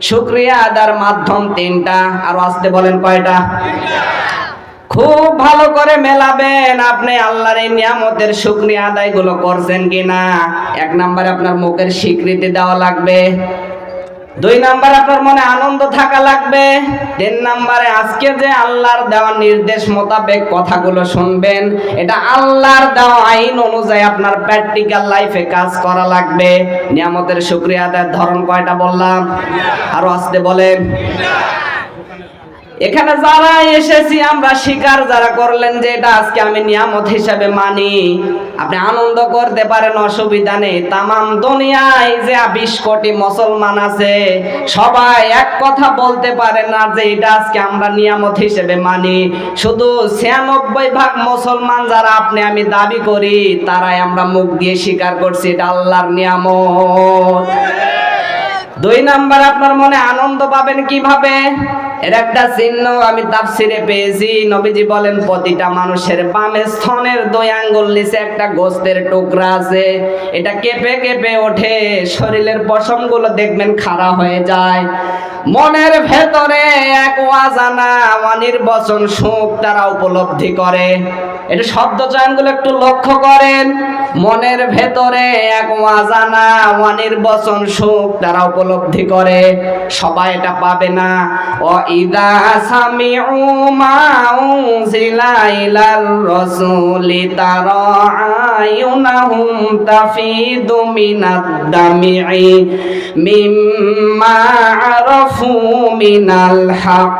শুক্রিয়া আদার মাধ্যম তিনটা। আর আসতে বলেন কয়টা? খুব ভালো করে মেলাবেন আপনি, আল্লাহর এই নিয়ামতের শুক্রিয়া আদায়গুলো করছেন কিনা। এক নম্বরে আপনার মুখের স্বীকৃতি দেওয়া লাগবে। দুই নাম্বার, আপনার মনে আনন্দ থাকা লাগবে? তিন নাম্বারে, আজকে যে আল্লাহর দেওয়া নির্দেশ মোতাবেক কথাগুলো শুনবেন, এটা আল্লাহর দেওয়া আইন অনুযায়ী আপনার প্র্যাকটিক্যাল লাইফে কাজ করা লাগবে। নিয়ামতের শুক্রিয়া আদায়ের ধরন কয়টা বললাম? আরও আসতে বলেন। এখানে যারা এসেছি, আমরা স্বীকার যারা করলেন যে এটা আজকে আমি নিয়ামত হিসাবে মানি। আপনি আনন্দ করতে পারেন, অসুবিধা নেই। তামাম দুনিয়ায় যে বিশ কোটি মুসলমান আছে, সবাই এক কথা বলতে পারে না যে এটা আজকে আমরা নিয়ামত হিসেবে মানি। শুধু ছিয়ানব্বই ভাগ মুসলমান যারা আপনি, আমি দাবি করি, তারাই আমরা মুখ দিয়ে স্বীকার করছি, এটা আল্লাহর নিয়ামত। দুই নাম্বার, আপনার মনে আনন্দ পাবেন কীভাবে? এর একটা চিহ্ন আমি তাফসিরে পেয়েছি। নবীজি বলেন, প্রতিটা মানুষের বামে স্থনের দুই আঙ্গুল, নিচে একটা গোস্তের টুকরা আছে। এটা কেঁপে কেঁপে ওঠে, শরীরের পশমগুলো দেখবেন খাড়া হয়ে যায়। মনের ভেতরে এক অজানা অনির্বচন সুখ তারা উপলব্ধি করে। এটা শব্দ চয়নগুলো একটু লক্ষ্য করেন। মনের ভেতরে এক অজানা অনির্বচন সুখ তারা উপলব্ধি করে। সবাই এটা পাবে না। ও ইদা সামিউ মা উনজিলা ইলার রাসূলি তারা আয়ুনাহুম তাফিদু মিনাদ দামি'i মিম্মা আরাফু মিনাল হক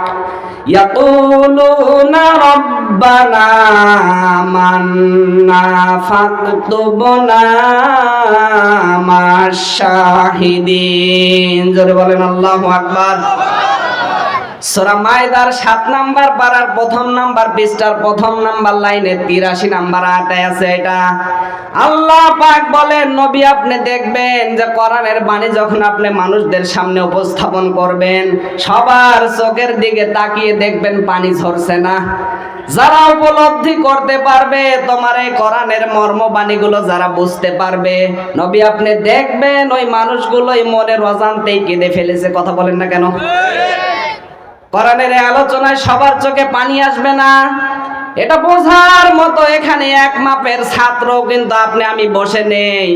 يقولون ربنا آمنا فاكتبنا مع الشاهدين জোরে বলেন আল্লাহু আকবার সূরা মায়দার সাত নাম্বার পারার প্রথম নাম্বার পৃষ্ঠার প্রথম নাম্বার লাইনে 83 নাম্বার আয়াতে আছে এটা। আল্লাহ পাক বলেন, নবী আপনি দেখবেন যে কোরআনের বাণী যখন আপনি মানুষদের সামনে উপস্থাপন করবেন, সবার চোখের দিকে তাকিয়ে দেখবেন পানি ঝরছে না। যারা উপলব্ধি করতে পারবে, তোমার এই কোরআনের মর্মবাণীগুলো যারা বুঝতে পারবে, নবী আপনি দেখবেন ওই মানুষগুলোই মনের অজান্তেই কেঁদে ফেলেছে, কথা বলেন না কেন? কোরআনের আলোচনায় সবার চোখে পানি আসবে না। এটা বোঝার মতো এখানে এক মাপের ছাত্র কিন্তু আপনি, আমি বসে নেই।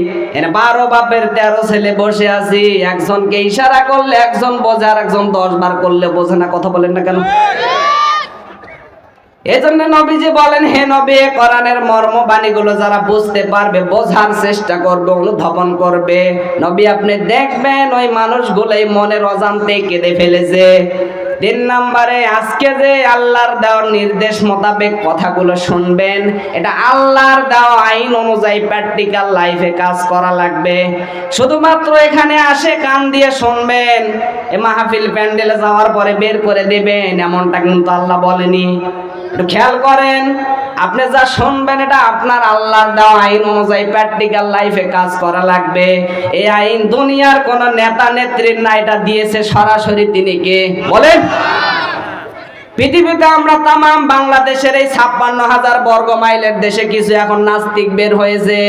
বারো বাপের তেরো ছেলে বসে আছি। একজনকে ইশারা করলে একজন বোঝে আর একজন দশ বার করলে বোঝে না। কথা বলেন না কেন? এজন্য নবীজি বলেন, হে নবী কোরআনের মর্ম বাণীগুলো যারা বুঝতে পারবে, বোঝার চেষ্টা করবে, অনুধাবন করবে। নবী, আপনি দেখবেন ওই মানুষগুলোই মনের অজান্তে কেঁদে ফেলেছে। তিন নম্বরে, আজকে যে আল্লাহর দেওয়ার নির্দেশ মোতাবেক কথাগুলো শুনবেন, এটা আল্লাহর দেওয়া আইন অনুযায়ী প্র্যাকটিক্যাল লাইফে কাজ করা লাগবে। শুধুমাত্র এখানে আসে কান দিয়ে শুনবেন, এ মাহফিল প্যান্ডেলে যাওয়ার পরে বের করে দেবেন, এমনটা কিন্তু আল্লাহ বলেনি। একটু খেয়াল করেন আপনি যা শুনবেন এটা আপনার আল্লাহর দেওয়া আইন অনুযায়ী প্র্যাকটিক্যাল লাইফে কাজ করা লাগবে। এই আইন দুনিয়ার কোন নেতা নেত্রীর না, এটা দিয়েছে সরাসরি তিনি কে? বলেন। পৃথিবীতে আমরা তামাম বাংলাদেশের এই ছাপ্পান্ন হাজার বর্গ মাইলের দেশে কিছু এখন নাস্তিক বের হয়েছে।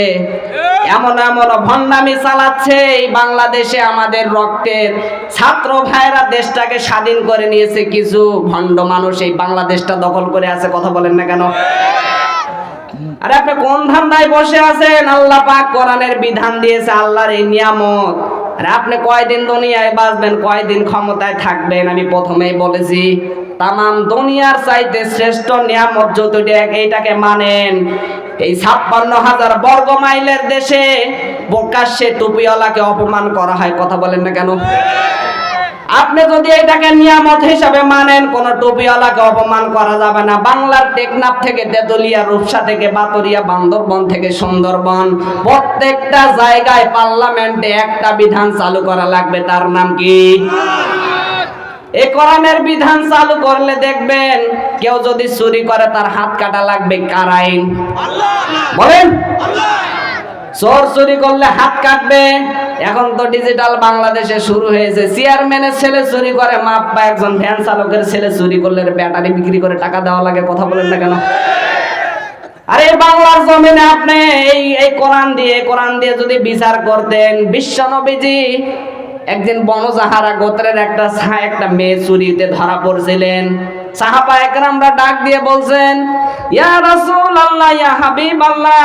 এমন এমন ভণ্ডামি চালাচ্ছে এই বাংলাদেশে আমাদের রক্তের ছাত্র ভাইরা দেশটাকে স্বাধীন করে নিয়েছে কিছু ভণ্ড মানুষ। এই বাংলাদেশটা দখল করে আছে, কথা বলেন না কেন? আরে আপনি কোন ধান্দায় বসে আছেন? আল্লাহ পাক কোরআনের বিধান দিয়েছে, আল্লাহর এই নিয়ামত। আরে আপনি কয়দিন দুনিয়ায় বাঁচবেন, কয়দিন ক্ষমতায় থাকবেন? আমি প্রথমেই বলেছি, তামাম দুনিয়ার চাইতে শ্রেষ্ঠ নিয়ামত যতটা এইটাকে মানেন এই ছাপ্পান্ন হাজার বর্গ মাইলের দেশে প্রকাশ্যে টুপিওয়ালাকে অপমান করা হয়। কথা বলেন না কেন? আপনি যদি এটাকে নিয়ামত হিসাবে মানেন কোন টুপিওয়ালাকে অপমান করা যাবে না। বাংলার টেকনাফ থেকে তেতুলিয়া রূপসা থেকে বাতরিয়া বান্দরবন থেকে সুন্দরবন প্রত্যেকটা জায়গায় পার্লামেন্টে একটা বিধান চালু করা লাগবে। তার নাম কি? এই কোরআনের বিধান চালু করলে দেখবেন কেউ যদি চুরি করে তার হাত কাটা লাগবে কার আইন বলেন? চোর চুরি করলে হাত কাটবে। এখন তো ডিজিটাল বাংলাদেশে শুরু হয়েছে। চেয়ারম্যানের ছেলে চুরি করে, মাপ বা একজন ভ্যান চালকের ছেলে চুরি করলে ব্যাটারি বিক্রি করে টাকা দেওয়া লাগে, কথা বলেন না কেন? আরে বাংলার জমিনে আপনি এই এই কোরআন দিয়ে কোরআন দিয়ে যদি বিচার করতেন, বিশ্ব নবীজি একদিন বনজাহারা গোত্রের একটা একটা মেয়ে চুরিতে ধরা পড়ছিলেন। সাহাবা একরামরা ডাক দিয়ে বলছেন, ইয়া রাসূল আল্লাহ ইয়া হাবিব আল্লাহ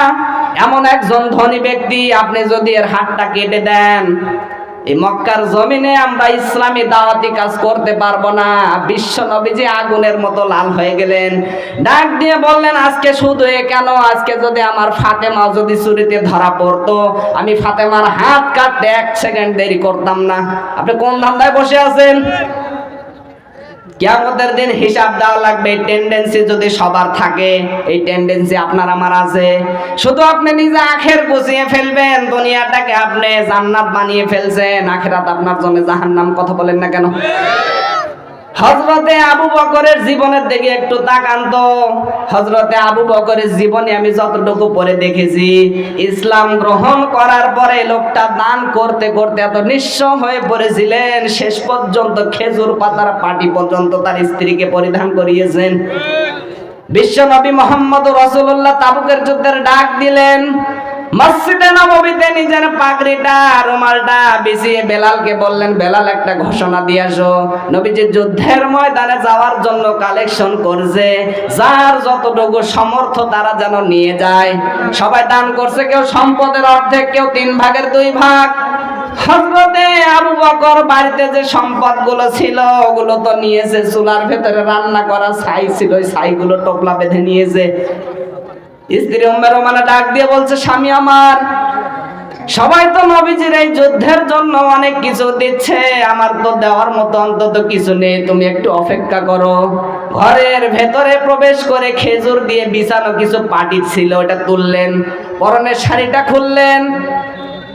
এমন একজন ধনী ব্যক্তি আপনি যদি এর হাতটা কেটে দেন, এই মক্কার জমিনে আমরা ইসলামী দাওয়াতি কাজ করতে পারব না। বিশ্ব নবী যে আগুনের মতো লাল হয়ে গেলেন। ডাক দিয়ে বললেন, আজকে শুধু এ কেন? আজকে যদি আমার ফাতেমা যদি চুরিতে ধরা পড়তো, আমি ফাতেমার হাত কাটতে এক সেকেন্ড দেরি করতাম না। আপনি কোন ধান্দায় বসে আছেন? কিয়ামতের দিন হিসাব দেওয়া লাগবে, এই টেন্ডেন্সি যদি সবার থাকে, এই টেন্ডেন্সি আপনার আমার আছে। শুধু আপনি নিজে আখের গুছিয়ে ফেলবেন, দুনিয়াটাকে আপনি জান্নাত বানিয়ে ফেলছেন, আখেরাত আপনার জন্য জাহান্নাম, কথা বলেন না কেন? হজরতে আবু বকরের জীবনের দিকে একটু তাকান তো। হজরতে আবু বকরের জীবনে আমি যতটুকু পরে দেখেছি, ইসলাম গ্রহণ করার পরে লোকটা দান করতে করতে এত নিঃস্ব হয়ে পড়েছিলেন, শেষ পর্যন্ত খেজুর পাতার পাটি পর্যন্ত তার স্ত্রীকে পরিধান করিয়েছেন। বিশ্বনবী মোহাম্মদ রসুল্লাহ তাবুকের যুদ্ধের ডাক দিলেন মসজিদে নববীতে নিজের পাগড়িটা, রুমালটা বিছিয়ে বেলালকে বললেন, বেলাল, একটা ঘোষণা দিয়ে আসো। নবীজি যুদ্ধের ময়দানে যাওয়ার জন্য কালেকশন করছে। যার যতটুকু সমর্থ তারা যেন নিয়ে যায়। সবাই দান করছে, কেউ সম্পদের অর্ধেক, কেউ তিন ভাগের দুই ভাগ। হজরতে আবু বকর বাড়িতে যে সম্পদগুলো ছিল, ওগুলো তো নিয়েছে, চুলার ভেতরে রান্না করা ছাই ছিল ছাইগুলো টোপলা বেঁধে নিয়েছে। স্ত্রী উম্মে রোমানা ডাক দিয়ে বলছে, স্বামী আমার, সবাই তো নবীজির এই যুদ্ধের জন্য অনেক কিছু দিচ্ছে, আমার তো দেওয়ার মতো অন্তত কিছু নেই, তুমি একটু অপেক্ষা করো। ঘরের ভেতরে প্রবেশ করে খেজুর দিয়ে বিছানো কিছু পাটি ছিল, ওটা তুললেন, পরনের শাড়িটা খুললেন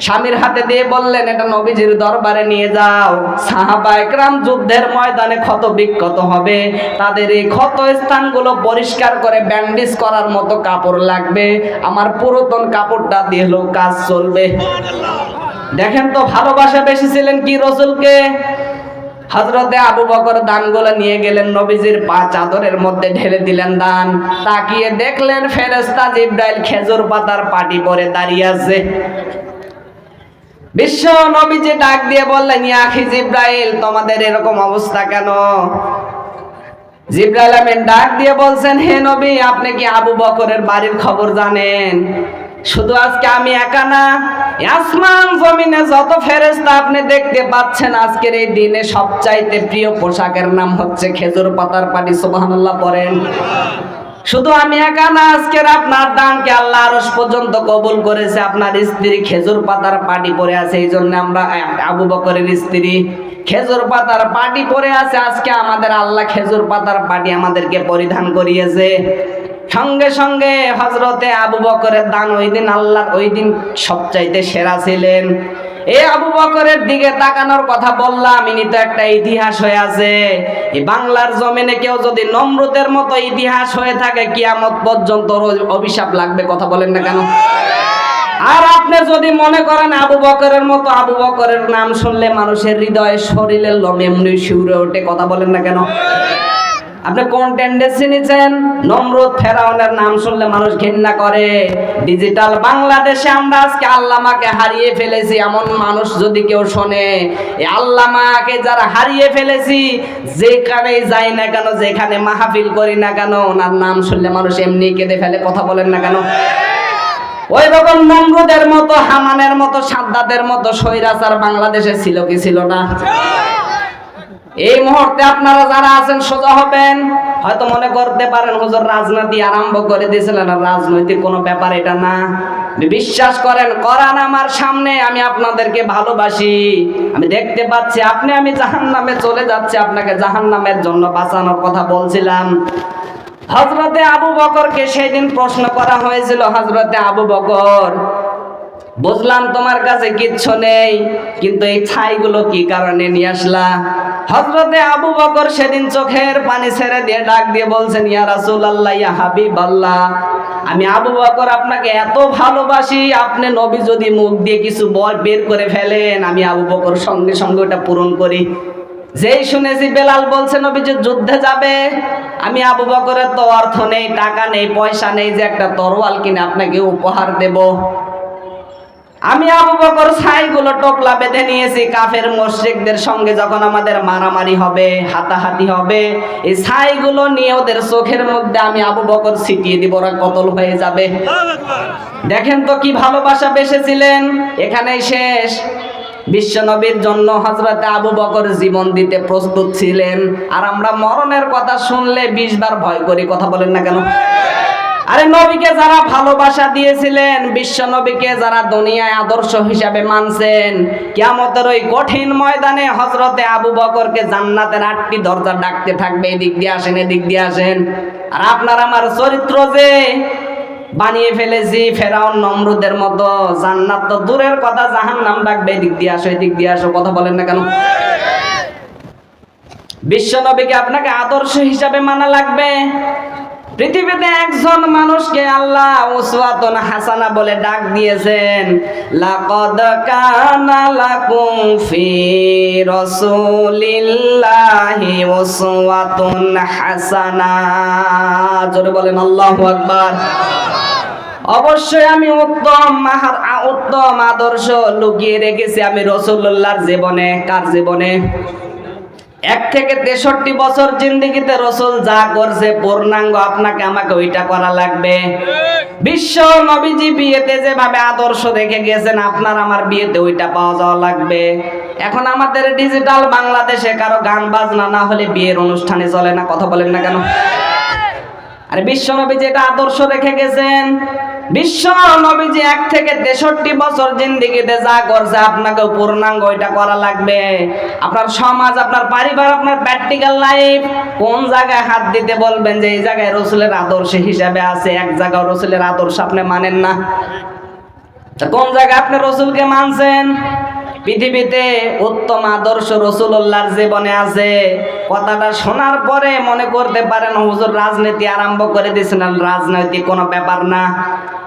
স্বামীর হাতে দিয়ে বললেন, এটা নবীজির দরবারে নিয়ে যাও। সাহাবা একরাম যুদ্ধের ময়দানে ক্ষত বিক্ষত হবে। তাদের এই ক্ষত স্থানগুলো পরিষ্কার করে ব্যান্ডেজ করার মতো কাপড় লাগবে। আমার পুরাতন কাপড়টা দিয়ে কাজ চলবে। দেখেন তো, ভালোবাসা বেশি ছিলেন কি রসুলকে? হজরতে আবু বকর দানগুলো নিয়ে গেলেন, নবীজির পা চাদরের মধ্যে ঢেলে দিলেন দান। তাকিয়ে দেখলেন ফেরেস্তা জিব্রাইল খেজুর পাতার পাটি পরে দাঁড়িয়ে আছে। বিশ্ব নবীজি ডাক দিয়ে বললেন ইয়াখি জিব্রাইল, তোমাদের এরকম অবস্থা কেন? জিব্রাইল আমিন ডাক দিয়ে বলছেন, হে নবী, আপনি কি আবু বকরের বাড়ির খবর জানেন? শুধু আজকে আমি একা না আসমান জমিনে যত ফেরেশতা আপনি দেখতে পাচ্ছেন, আজকের এই দিনে সবচাইতে প্রিয় পোশাকের নাম হচ্ছে খেজুর পাতার পাটি। সুবহানাল্লাহ, পড়েন। শুধু আমি একা না, আজকের আপনার দানকে আল্লাহ আরশ পর্যন্ত কবুল করেছে। আপনার স্ত্রী খেজুর পাতার পাটি পরে আছে, এই জন্য আমরা আবু বকরের স্ত্রী খেজুর পাতার পাটি পরে আছে। আজকে আমাদের আল্লাহ খেজুর পাতার পাটি আমাদেরকে পরিধান করিয়েছে। সঙ্গে সঙ্গে হজরতে আবু বকরের দান ওই দিন আল্লাহ ওই দিন সবচাইতে সেরা ছিলেন। এই আবু বকরের দিকে তাকানোর কথা বললাম, ইনি তো একটা ইতিহাস হয়ে আছে। বাংলার জমিনে কেউ যদি নমরুদের মতো ইতিহাস হয়ে থাকে, কিয়ামত পর্যন্ত অভিশাপ লাগবে, কথা বলেন না কেন? আর আপনি যদি মনে করেন আবু বকরের মতো, আবু বকরের নাম শুনলে মানুষের হৃদয়ে শরীরের লমে এমনি শিউরে ওঠে, কথা বলেন না কেন? আপনি কোন টেন্ডেন্সি নিচ্ছেন নমরুদ ফেরাউনের নাম শুনলে মানুষ ঘৃণা করে। ডিজিটাল বাংলাদেশে আমরা আজকে আল্লামাকে হারিয়ে ফেলেছি, এমন মানুষ যদি কেউ শোনে। এই আল্লামাকে যারা হারিয়ে ফেলেছি, যেখানেই যাই না কেন, যেখানে মাহফিল করি না কেন, ওনার নাম শুনলে মানুষ এমনি কেঁদে ফেলে, কথা বলেন না কেন? ওই রকম নমরুদের মতো, হামানের মতো, সাদ্দাদের মতো, স্বৈরাচার বাংলাদেশে ছিল কি ছিল না? এই মুহূর্তে আপনারা যারা আছেন, সোজা হবেন। হয়তো মনে করতে পারেন, হুজুর, রাজনীতি আরম্ভ করে দিয়েছিলেন। রাজনৈতিক কোনো ব্যাপার এটা না। বিশ্বাস করেন করান আমার সামনে, আমি আপনাদেরকে ভালোবাসি। আমি দেখতে পাচ্ছি, আপনি, আমি জাহান নামে চলে যাচ্ছি, আপনাকে জাহান নামের জন্য বাঁচানোর কথা বলছিলাম। হজরতে আবু বকরকে সেদিন প্রশ্ন করা হয়েছিল হজরতে আবু বকর বুঝলাম তোমার কাছে কিচ্ছু নেই, কিন্তু এই ছাইগুলো কি কারণে নিয়ে আসলা? হজরতে আবু বকর সেদিন চোখের পানি ছেড়ে দিয়ে ডাক দিয়ে বলছেন, ইয়া রাসূলুল্লাহ, ইয়া হাবিবাল্লাহ, আমি আবু বকর আপনাকে এত ভালোবাসি, আপনি নবী যদি মুখ দিয়ে কিছু বের করে ফেলেন, আমি আবু বকর সঙ্গে সঙ্গে ওটা পূরণ করি। যেই শুনেছি বেলাল বলছে, নবী যে যুদ্ধে যাবে, আমি আবু বকরের তো অর্থ নেই, টাকা নেই, পয়সা নেই, যে একটা তরোয়াল কিনে আপনাকে উপহার দেব। আমি আবু বকর ছাইগুলো টোপলা বেঁধে নিয়েছি, কাফের মোশরিকদের সঙ্গে যখন আমাদের মারামারি হবে, হাতাহাতি হবে, এই ছাইগুলো নিয়ে ওদের চোখের মধ্যে আমি আবু বকর ছিটিয়ে দিব, ওরা কতল হয়ে যাবে। দেখেন তো কি ভালোবাসা বেসেছিলেন। এখানেই শেষ। বিশ্বনবীর জন্য হজরতে আবু বকর জীবন দিতে প্রস্তুত ছিলেন। আর আমরা মরণের কথা শুনলে বিশ বার ভয় করি কথা বলেন না কেন? আরে নবীকে যারা ভালোবাসা দিয়েছিলেন, বিশ্ব নবীকে যারা দুনিয়ায় আদর্শ হিসাবে মানছেন, কিয়ামতের ওই কঠিন ময়দানে হজরতে আবু বকরকে জান্নাতের আটটি দরজা ডাকতে থাকবে, এদিক দিয়ে আসেন, এদিক দিয়ে আসেন। আর আপনার আমার চরিত্র যে, বানিয়ে ফেলেছি ফেরাউন নমরুদের মতো, জান্নাত তো দূরের কথা জাহান নাম ডাকবে, এদিক দিয়ে আসো, এদিক দিয়ে আসো, কথা বলেন না কেন? বিশ্ব নবীকে আপনাকে আদর্শ হিসাবে মানা লাগবে। পৃথিবীতে একজন মানুষকে আল্লাহ উসওয়াতুন হাসানা বলে ডাক দিয়েছেন, লাকাদ কানা লাকুম ফি রাসূলিল্লাহি উসওয়াতুন হাসানা। জোরে বলেন, আল্লাহু আকবার। অবশ্যই আমি উত্তম, মাহার উত্তম আদর্শ লুকিয়ে রেখেছি আমি রসুল্লাহর জীবনে। কার জীবনে? এক থেকে তেষট্টি বছর জিন্দিগিতে রসুল যা করছে, পূর্ণাঙ্গ আপনাকে আমাকে ওইটা করা লাগবে। বিশ্ব নবীজি বিয়েতে যেভাবে আদর্শ দেখে গেছেন আপনার আমার বিয়েতে ওইটা পাওয়া যাওয়া লাগবে। এখন আমাদের ডিজিটাল বাংলাদেশে কারও গান বাজনা না হলে বিয়ের অনুষ্ঠানে চলে না, কথা বলেন না কেন? আর বিশ্ব নবী যেটা আদর্শ রেখে গেছেন বিশ্ব নবীজি এক থেকে তেষট্টি বছর জিন্দিগিতে যা করছে, আপনাকে পূর্ণাঙ্গ ওইটা করা লাগবে। আপনার সমাজ, আপনার পরিবার, আপনার প্র্যাকটিক্যাল লাইফ কোন জায়গায় হাত দিতে বলবেন যে এই জায়গায় রসুলের আদর্শ হিসাবে আছে, এক জায়গায় রসুলের আদর্শ আপনি মানেন না? কোন জায়গায় আপনি রসুলকে মানছেন? পৃথিবীতে উত্তম আদর্শ রসুল্লাহর জীবনে আছে। কথাটা শোনার পরে মনে করতে পারেন, হুজুর রাজনীতি আরম্ভ করে দিয়েছেন রাজনৈতিক কোনো ব্যাপার না।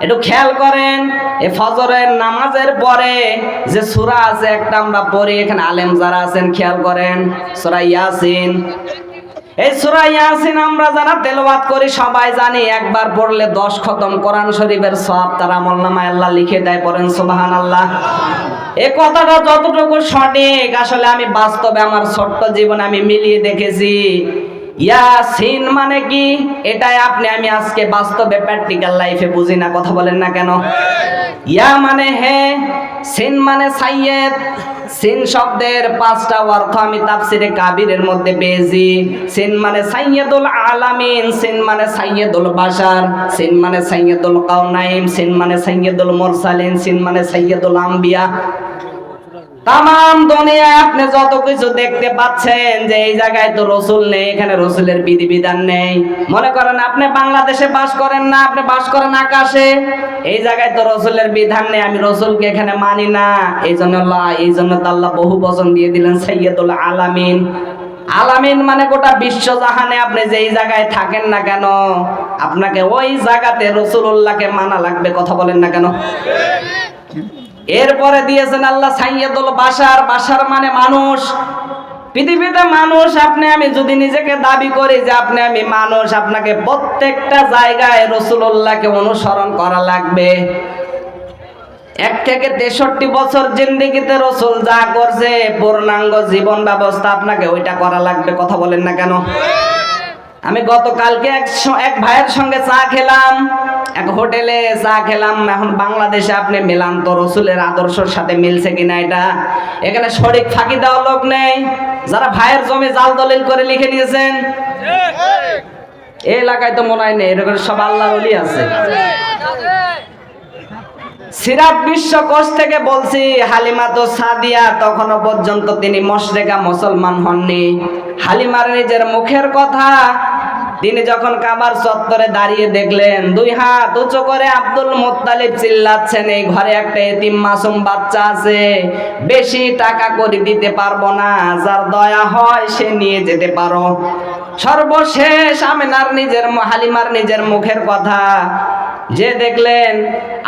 একটু খেয়াল করেন, এ ফজরের নামাজের পরে যে সুরা আছে, একটা আমরা পড়ি, এখানে আলেম যারা আছেন, খেয়াল করেন, সূরা ইয়াসিন। এই সুরা ইয়াসিন আমরা যারা তেলাওয়াত করি, সবাই জানি একবার পড়লে 10 খতম কোরআন শরীফের সব তার আমলনামায় আল্লাহ লিখে দেয়, পড়েন সুবহানাল্লাহ। এই কথাটা যতটুকু সঠিক, আসলে আমি বাস্তবে আমার ছোট্ট জীবনে আমি মিলিয়ে দেখেছি। ইয়াসিন মানে কি? এটাই আপনি, আমি আজকে বাস্তবে প্র্যাকটিক্যাল লাইফে বুঝি না, কথা বলেন না কেন? ইয়া মানে হে, সিন মানে সাইয়েদ। সিন শব্দের পাঁচটা অর্থ আমি তাফসিরে কাবিরের মধ্যে পেয়েছি। সিন মানে সাইয়েদুল আলামিন, সিন মানে সাইয়েদুল বাশার, সিন মানে সাইয়েদুল কাউনাইম সিন মানে সাইয়েদুল মুরসালিন, সিন মানে সাইয়েদুল আম্বিয়া। তাম দুনিয়ায় আপনি যত কিছু দেখতে পাচ্ছেন যে এই জায়গায় তো রসুল নেই, এখানে রসুলের বিধিবিধান নেই। মনে করেন আপনি বাংলাদেশে বাস করেন না, আপনি বাস করেন আকাশে। এই জায়গায় তো রসুলের বিধান নেই, আমি রসুলকে এখানে মানি না। এই জন্য এই জন্য আল্লাহ বহু বচন দিয়ে দিলেন সৈয়দুল আলামিন। আলামিন মানে গোটা বিশ্ব জাহানে আপনি যেই জায়গায় থাকেন না কেন, আপনাকে ওই জায়গাতে রসুল্লাহকে মানা লাগবে, কথা বলেন না কেন? এরপরে দিয়েছেন আল্লাহ সাইয়দুল বাসার বাসার মানে মানুষ। পৃথিবীতে মানুষ, আপনি আমি যদি নিজেকে দাবি করি যে আপনি আমি মানুষ, আপনাকে প্রত্যেকটা জায়গায় রসুল্লাহকে অনুসরণ করা লাগবে। এক থেকে তেষট্টি বছর জিন্দিগিতে রসুল যা করছে, পূর্ণাঙ্গ জীবন ব্যবস্থা আপনাকে ওইটা করা লাগবে, কথা বলেন না কেন? আমি গতকালকে এক এক ভাইয়ের সঙ্গে চা খেলাম এক হোটেলে চা খেলাম। এখন বাংলাদেশে আপনি মেলান তো রসুলের আদর্শের সাথে মিলছে কিনা এটা? এখানে শরিক ফাঁকি দেওয়া লোক নেই। যারা ভাইয়ের জমি জাল দলিল করে লিখে নিয়েছেন। এই এলাকায় তো মনে হয় নেই এরকম সব আল্লাহর আছে। সিরাত বিশ্বকোষ থেকে বলছি, হালিমা তো সাদিয়া, তখনও পর্যন্ত তিনি মশরেকা মুসলমান হননি। হালিমার নিজের মুখের কথা, তিনি যখন কাবার চত্বরে দাঁড়িয়ে দেখলেন, দুই হাত উঁচু করে আব্দুল মোত্তালিব চিল্লাচ্ছেন, এই ঘরে একটা এতিম মাসুম বাচ্চা আছে, বেশি টাকা করে দিতে পারব না, যার দয়া হয় সে নিয়ে যেতে পারো। সর্বশেষ আমেনার নিজের, হালিমার নিজের মুখের কথা যে দেখলেন,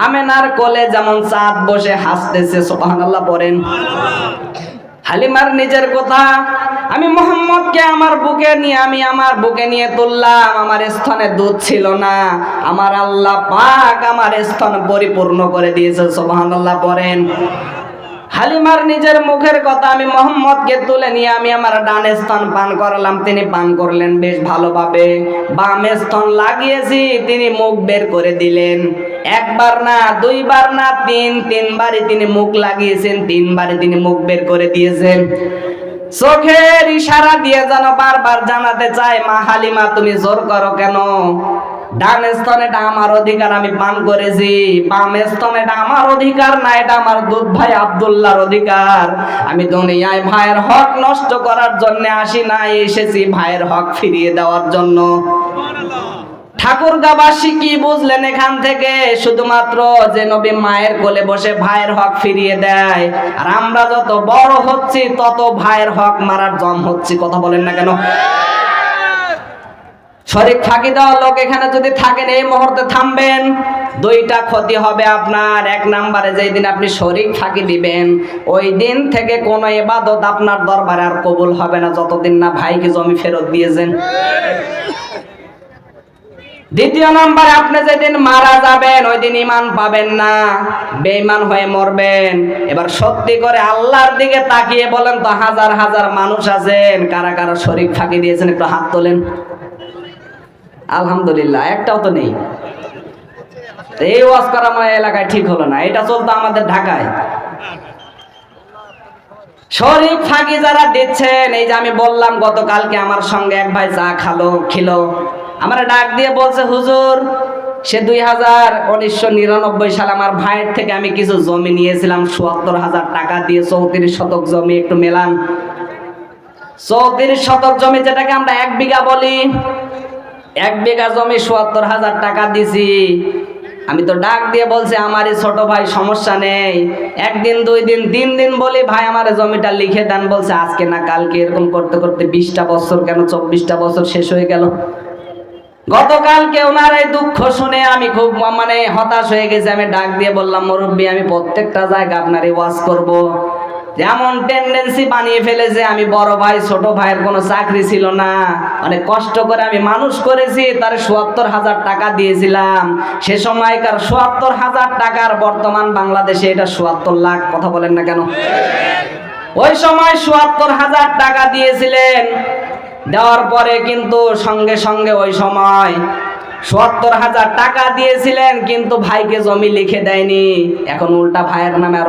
আমেনার কোলে যেমন চাঁদ বসে হাসতেছে, সুবহানাল্লাহ পড়েন। হালিমার নিজের কথা, আমি মোহাম্মদকে আমার বুকে নিয়ে, আমি আমার বুকে নিয়ে তুললাম, আমার স্থানে দুধ ছিল না। আমার আল্লাহ পাক আমার স্থান পরিপূর্ণ করে দিয়েছে সুবহানাল্লাহ পড়েন। হালিমার নিজের মুখের কথা আমি মোহাম্মদকে তুলে নিয়ে আমি আমার ডান স্তন পান করালাম। তিনি পান করলেন, বেশ ভালোভাবে। বাম স্তন লাগিয়েছি, তিনি মুখ বের করে দিলেন। একবার না, দুইবার না, তিন, তিনবারই তিনি মুখ লাগিয়েছেন, তিনবারই তিনি মুখ বের করে দিয়েছেন। চোখের ইশারা দিয়ে যেন বারবার জানাতে চায়, মা হালিমা, তুমি জোর করো কেন? ডান স্তনেটা আমার অধিকার আমি পান করেছি, বাম স্তনেটা আমার অধিকার না এটা আমার দুধ ভাই আব্দুল্লাহর অধিকার। আমি দুনিয়ায় ভাইয়ের হক নষ্ট করার জন্য আসি নাই, এসেছি ভাইয়ের হক ফিরিয়ে দেওয়ার জন্য। ঠাকুর গাবাসী কি বুঝলেন এখান থেকে? শুধুমাত্র যে নবী মায়ের কোলে বসে ভাইয়ের হক ফিরিয়ে দেয়। আর আমরা যত বড় হচ্ছি, তত ভাইয়ের হক মারার জম হচ্ছি। কথা বলেন না কেন? শরীর ফাঁকি দেওয়া লোক এখানে যদি থাকেন, এই মুহূর্তে থামবেন। দুইটা ক্ষতি হবে আপনার। এক নাম্বারে যেই দিন আপনি শরীর ফাঁকি দিবেন, ওই দিন থেকে কোনো এবাদত আপনার দরবারে আর কবুল হবে না, যতদিন না ভাইকে জমি ফেরত দিয়েছেন। দ্বিতীয় নম্বরে আপনি যেদিন মারা যাবেন, ওই দিন ইমান পাবেন না। বেঈমান হয়ে মরবেন। এবার সত্যি করে আল্লাহর দিকে তাকিয়ে বলেন তো, হাজার হাজার মানুষ আছেন, কারা কারা শরীর ফাঁকি দিয়েছেন, একটু হাত তোলেন। আলহামদুলিল্লাহ, একটাও তো নেই। এই ওয়াজ করা আমার এলাকায় ঠিক হলো না, এটা চলতো আমাদের ঢাকায়। শরীর ফাঁকি যারা দিচ্ছেন, এই যে আমি বললাম, গতকালকে আমার সঙ্গে এক ভাই চা খালো, খিলো। আমার ডাক দিয়ে বলছে, হুজুর, সে দুই হাজার উনিশশো নিরানব্বই সালে আমার ভাইয়ের থেকে আমি কিছু জমি নিয়েছিলাম চুয়াত্তর হাজার টাকা দিয়ে চৌত্রিশ শতক জমি একটু মেলান। চৌত্রিশ শতক জমি যেটাকে আমরা এক বিঘা বলি এক বিঘা জমি চুয়াত্তর হাজার টাকা দিছি। আমি তো ডাক দিয়ে বলছি, আমারই ছোট ভাই, সমস্যা নেই। একদিন, দুই দিন, তিন দিন বলি, ভাই, আমার জমিটা লিখে দেন। বলছে, আজকে না, কালকে এরকম করতে করতে বিশটা বছর কেন, চব্বিশটা বছর শেষ হয়ে গেল। গতকালকে ওনার এই দুঃখ শুনে আমি খুব মানে হতাশ হয়ে গেছি। আমি ডাক দিয়ে বললাম, মুরব্বী, আমি প্রত্যেকটা জায়গা আপনার ওয়াজ করব। যেমন টেন্ডেন্সি বানিয়ে ফেলেছে, আমি বড় ভাই, ছোট ভাইয়ের কোনো চাকরি ছিল না। অনেক কষ্ট করে আমি মানুষ করেছি, তার চুয়াত্তর হাজার টাকা দিয়েছিলাম। সে সময়কার চুয়াত্তর হাজার টাকার বর্তমান বাংলাদেশে এটা চুয়াত্তর লাখ, কথা বলেন না কেন? ওই সময় চুয়াত্তর হাজার টাকা দিয়েছিলেন। দেওয়ার পরে কিন্তু সঙ্গে সঙ্গে ওই সময় সত্তর হাজার টাকা দিয়েছিলেন, কিন্তু ভাইকে জমি লিখে দেয়নি। এখন উল্টা ভাইয়ের নামে আরও